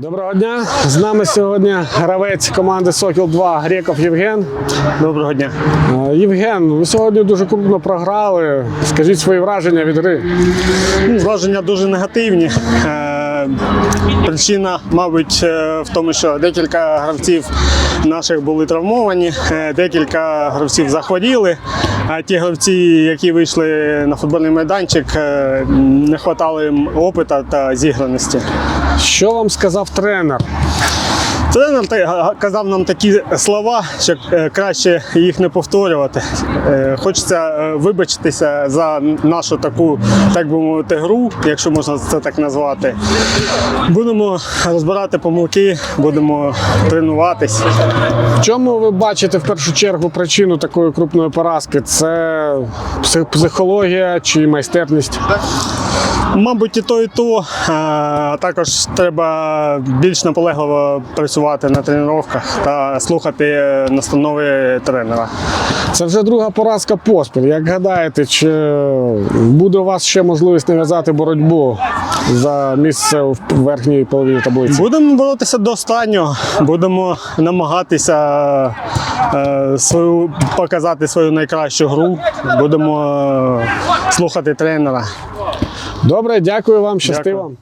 Доброго дня. З нами сьогодні гравець команди Сокіл 2 Греков Євген. Доброго дня. Е, Євген, ви сьогодні дуже крупно програли. Скажіть свої враження від гри. Враження дуже негативні. Е, Причина, мабуть, е, в тому, що декілька гравців наших були травмовані, е, декілька гравців захворіли. А ті гравці, які вийшли на футбольний майданчик, не вистачало їм опиту та зіграності. Що вам сказав тренер? Тренер та- казав нам такі слова, що е, краще їх не повторювати. Е, Хочеться е, вибачитися за нашу таку, так би мовити, гру, якщо можна це так назвати. Будемо розбирати помилки, будемо тренуватись. В чому ви бачите в першу чергу причину такої крупної поразки? Це психологія чи майстерність? Мабуть, і то, і то. А також треба більш наполегливо працювати на тренуваннях та слухати настанови тренера. Це вже друга поразка поспіль. Як гадаєте, чи буде у вас ще можливість нав'язати боротьбу за місце в верхній половині таблиці? Будемо боротися до останнього, будемо намагатися е, свою, показати свою найкращу гру, будемо е, слухати тренера. Добре, дякую вам, щасти Дякую. вам.